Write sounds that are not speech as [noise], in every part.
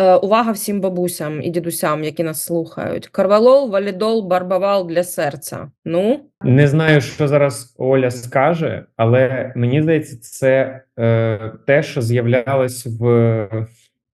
Е, увага всім бабусям і дідусям, які нас слухають. Карвалол, валідол, барбавал для серця. Ну, Не знаю, що зараз Оля скаже, але мені здається, це е, те, що з'являлось в,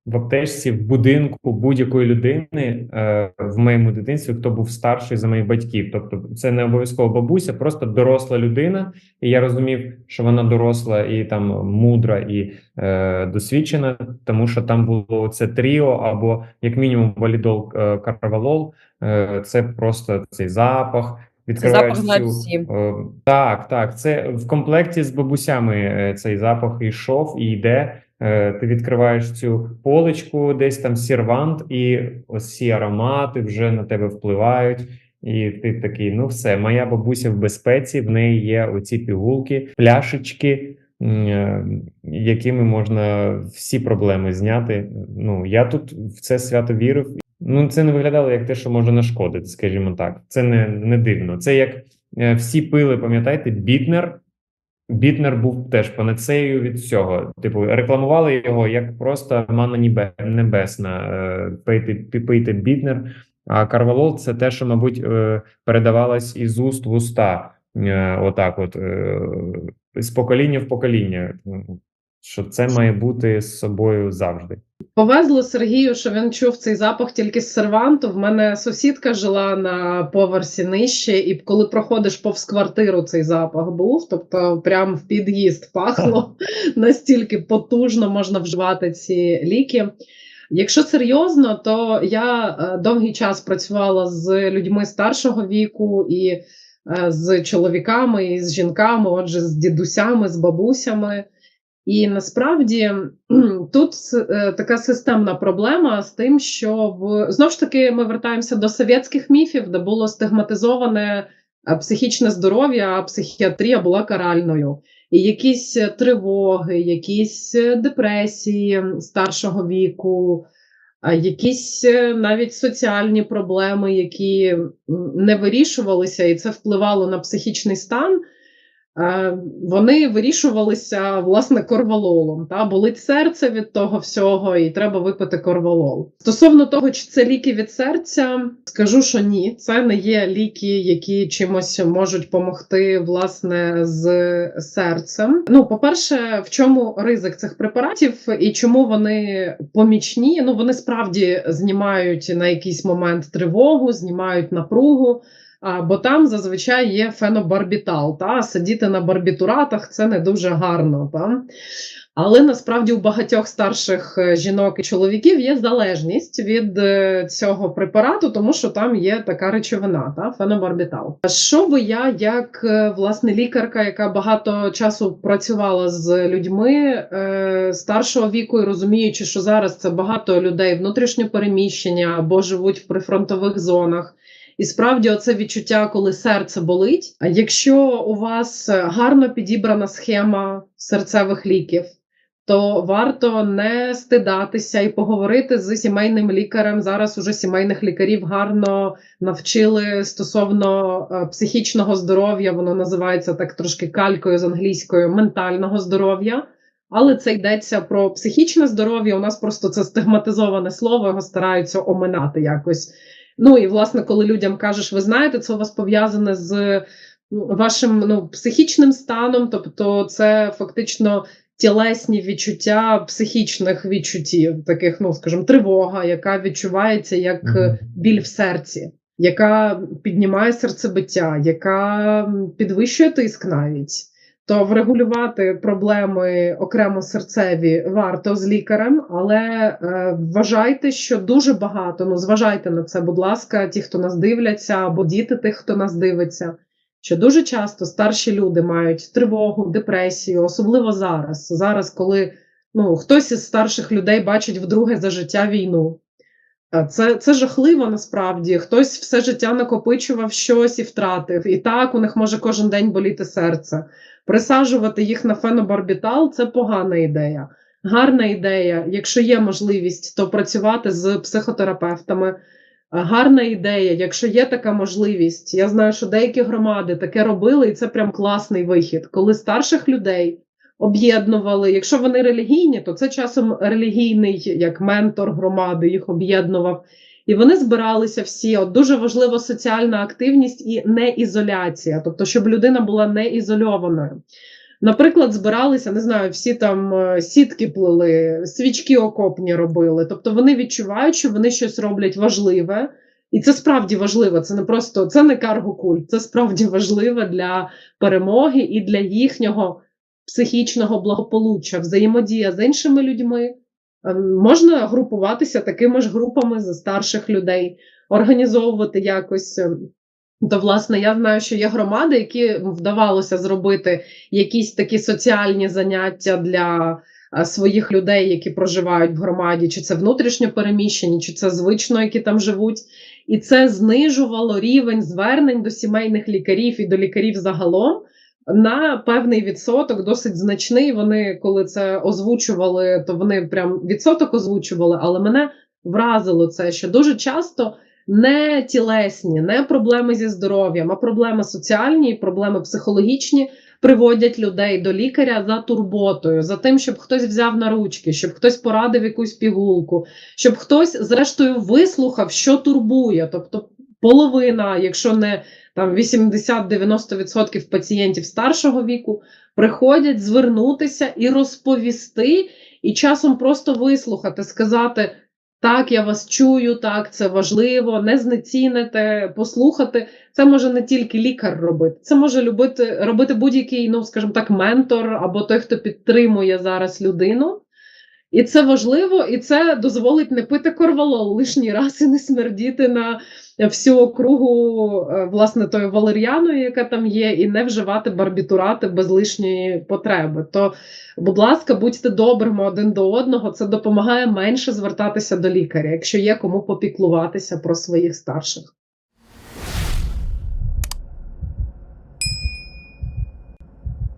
в аптечці в будинку будь-якої людини е, в моєму дитинстві, хто був старший за моїх батьків. Тобто, це не обов'язково бабуся, просто доросла людина. І я розумів, що вона доросла і там мудра і е, досвідчена, тому що там було це тріо або як мінімум валідол е, карвалол. Е, це просто цей запах. Відкриваєш запах цю, всі. е, так, так. Це в комплекті з бабусями е, цей запах йшов і йде. Е, Ти відкриваєш цю поличку, десь там сірвант, і ось ці аромати вже на тебе впливають. І ти такий: ну все, моя бабуся в безпеці, в неї є оці пігулки, пляшечки, е, якими можна всі проблеми зняти. Ну я тут в це свято вірив. Ну, це не виглядало як те, що може нашкодити, скажімо так. Це не, не дивно. Це як е, всі пили, пам'ятаєте, Бітнер. Бітнер був теж панацеєю від всього. Типу, рекламували його як просто мана небесна. пити, Пийте, Бітнер. А Карвалол це те, що, мабуть, е, передавалось із уст в уста. Е, Отак, от е, з покоління в покоління. Що це має бути з собою завжди. Повезло Сергію, що він чув цей запах тільки з серванту. В мене сусідка жила на поверсі нижче, і коли проходиш повз квартиру, цей запах був. Тобто, прям в під'їзд пахло [laughs] настільки потужно можна вживати ці ліки. Якщо серйозно, то я е, довгий час працювала з людьми старшого віку і е, з чоловіками, і з жінками, отже, з дідусями, з бабусями. І насправді тут е, така системна проблема з тим, що в знову ж таки ми вертаємося до совєтських міфів, де було стигматизоване е, психічне здоров'я, а психіатрія була каральною. І якісь е, тривоги, якісь депресії старшого віку, якісь навіть соціальні проблеми, які не вирішувалися, і це впливало на психічний стан. Е, Вони вирішувалися власне корвалолом. Та болить серце від того всього, і треба випити корвалол. Стосовно того, чи це ліки від серця, скажу, що ні, це не є ліки, які чимось можуть допомогти власне з серцем. Ну, по-перше, в чому ризик цих препаратів і чому вони помічні? Ну вони справді знімають на якийсь момент тривогу, знімають напругу. Бо там зазвичай є фенобарбітал. Та? Сидіти на барбітуратах це не дуже гарно. Та? Але насправді у багатьох старших е, жінок і чоловіків є залежність від е, цього препарату, тому що там є така речовина, та? фенобарбітал. Що би я, як е, власне лікарка, яка багато часу працювала з людьми старшого віку і розуміючи, що зараз це багато людей внутрішньо переміщення або живуть в прифронтових зонах. І справді, оце відчуття, коли серце болить. А якщо у вас гарно підібрана схема серцевих ліків, то варто не стидатися і поговорити з сімейним лікарем. Зараз уже сімейних лікарів гарно навчили стосовно е, психічного здоров'я. Воно називається так трошки калькою з англійською ментального здоров'я. Але це йдеться про психічне здоров'я. У нас просто це стигматизоване слово, його стараються оминати якось. Ну і власне, коли людям кажеш, ви знаєте, це у вас пов'язане з ну, вашим ну, психічним станом, тобто це фактично тілесні відчуття психічних відчуттів, таких, ну скажімо, тривога, яка відчувається як біль в серці, яка піднімає серцебиття, яка підвищує тиск навіть. То врегулювати проблеми окремо серцеві варто з лікарем, але е, вважайте, що дуже багато. Ну зважайте на це, будь ласка, ті, хто нас дивляться, або діти тих, хто нас дивиться. Що дуже часто старші люди мають тривогу, депресію, особливо зараз. Зараз, коли ну хтось із старших людей бачить вдруге за життя війну. Е, Це, це жахливо насправді. Хтось все життя накопичував щось і втратив. І так у них може кожен день боліти серце. Присаджувати їх на фенобарбітал це погана ідея. Гарна ідея, якщо є можливість, то працювати з психотерапевтами. Е, Гарна ідея, якщо є така можливість. Я знаю, що деякі громади таке робили, і це прям класний вихід, коли старших людей об'єднували. Якщо вони релігійні, то це часом релігійний як ментор громади їх об'єднував. І вони збиралися всі. От дуже важлива соціальна активність і не ізоляція, тобто, щоб людина була не ізольованою. Наприклад, збиралися, не знаю, всі там е, сітки плели, свічки окопні робили. Тобто вони відчувають, що вони щось роблять важливе, і це справді важливо. Це не просто це не каргокульт, це справді важливе для перемоги і для їхнього психічного благополуччя, взаємодія з іншими людьми. Ем, Можна групуватися такими ж групами за старших людей, організовувати якось. ем, То, власне, я знаю, що є громади, які вдавалося зробити якісь такі соціальні заняття для е, своїх людей, які проживають в громаді, чи це внутрішньо переміщені, чи це звично, які там живуть. І це знижувало рівень звернень до сімейних лікарів і до лікарів загалом на певний відсоток, досить значний. Вони, коли це озвучували, то вони прям відсоток озвучували, але мене вразило це, що дуже часто не тілесні, не проблеми зі здоров'ям, а проблеми соціальні, проблеми психологічні приводять людей до лікаря за турботою, за тим, щоб хтось взяв на ручки, щоб хтось порадив якусь пігулку, щоб хтось, зрештою, вислухав, що турбує. Тобто, половина, якщо не там 80-90% пацієнтів старшого віку, приходять звернутися і розповісти, і часом просто вислухати, сказати. Так, я вас чую, так, це важливо, не знецінити, послухати. Це може не тільки лікар робити, це може любити, робити будь-який, ну, скажімо так, ментор або той, хто підтримує зараз людину. І це важливо, і це дозволить не пити корвалол лишній раз і не смердіти на всю округу, е, власне, тою валер'яною, яка там є, і не вживати барбітурати без лишньої потреби. То, будь ласка, будьте добрими один до одного. Це допомагає менше звертатися до лікаря, якщо є кому попіклуватися про своїх старших.